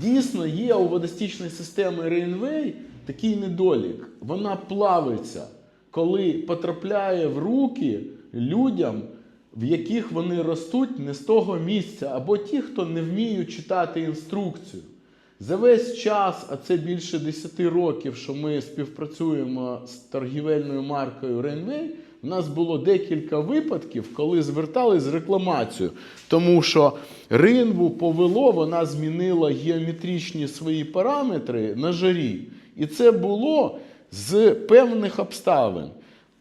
Дійсно, є у водостічної системи Рейнвей такий недолік. Вона плавиться, коли потрапляє в руки людям, в яких вони ростуть не з того місця, або ті, хто не вміють читати інструкцію. За весь час, а це більше 10 років, що ми співпрацюємо з торгівельною маркою Rainway, у нас було декілька випадків, коли звертались з рекламацією. Тому що ринву повело, вона змінила геометричні свої параметри на жарі. І це було з певних обставин.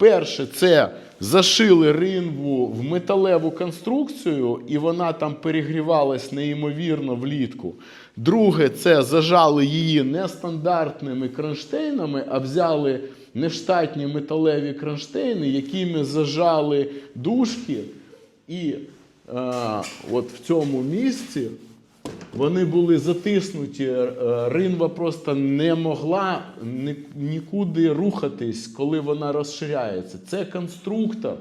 Перше, це зашили ринву в металеву конструкцію, і вона там перегрівалась неймовірно влітку. Друге, це зажали її не стандартними кронштейнами, а взяли нештатні металеві кронштейни, якими зажали дужки. І е, от в цьому місці вони були затиснуті. е, Ринва просто не могла нікуди рухатись, коли вона розширяється. Це конструктор,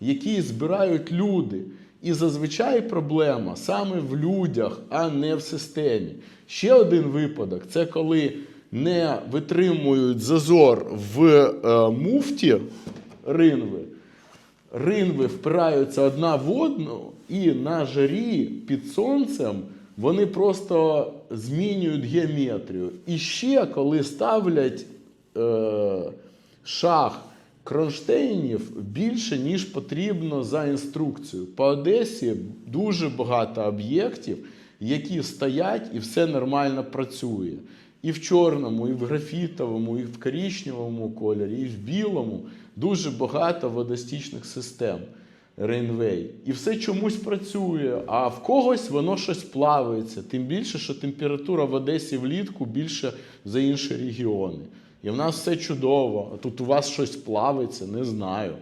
який збирають люди. І зазвичай проблема саме в людях, а не в системі. Ще один випадок це коли не витримують зазор в е, муфті ринви ринви впираються одна в одну, і на жарі під сонцем вони просто змінюють геометрію. І ще коли ставлять е, шах кронштейнів більше, ніж потрібно за інструкцією. По Одесі дуже багато об'єктів, які стоять і все нормально працює. І в чорному, і в графітовому, і в коричневому кольорі, і в білому дуже багато водостічних систем Rainway. І все чомусь працює, а в когось воно щось плавається. Тим більше, що температура в Одесі влітку більше за інші регіони. І в нас все чудово. А тут у вас щось плавиться, не знаю.